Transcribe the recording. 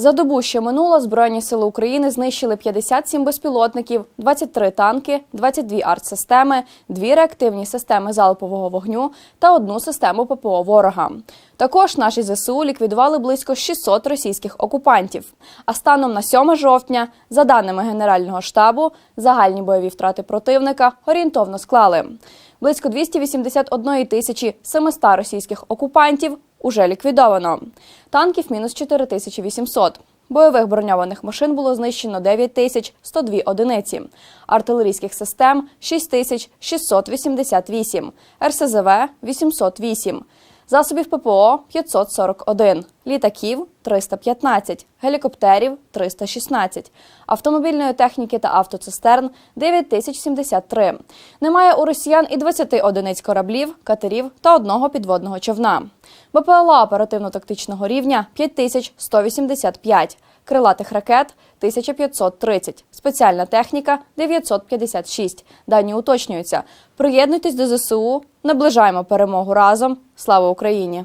За добу, що минуло, Збройні сили України знищили 57 безпілотників, 23 танки, 22 артсистеми, дві реактивні системи залпового вогню та одну систему ППО ворога. Також наші ЗСУ ліквідували близько 600 російських окупантів. А станом на 7 жовтня, за даними Генерального штабу, загальні бойові втрати противника орієнтовно склали близько 281 тисячі 700 російських окупантів уже ліквідовано. Танків мінус 4800. Бойових броньованих машин було знищено 9 тисяч 102 одиниці, артилерійських систем 6 тисяч 688, РСЗВ 808, засобів ППО 541, літаків 315, гелікоптерів 316, автомобільної техніки та автоцистерн 9073. Немає у росіян і 20 одиниць кораблів, катерів та одного підводного човна. БПЛА оперативно-тактичного рівня 5185, крилатих ракет 1530, спеціальна техніка 956. Дані уточнюються. Приєднуйтесь до ЗСУ, наближаємо перемогу разом. Слава Україні!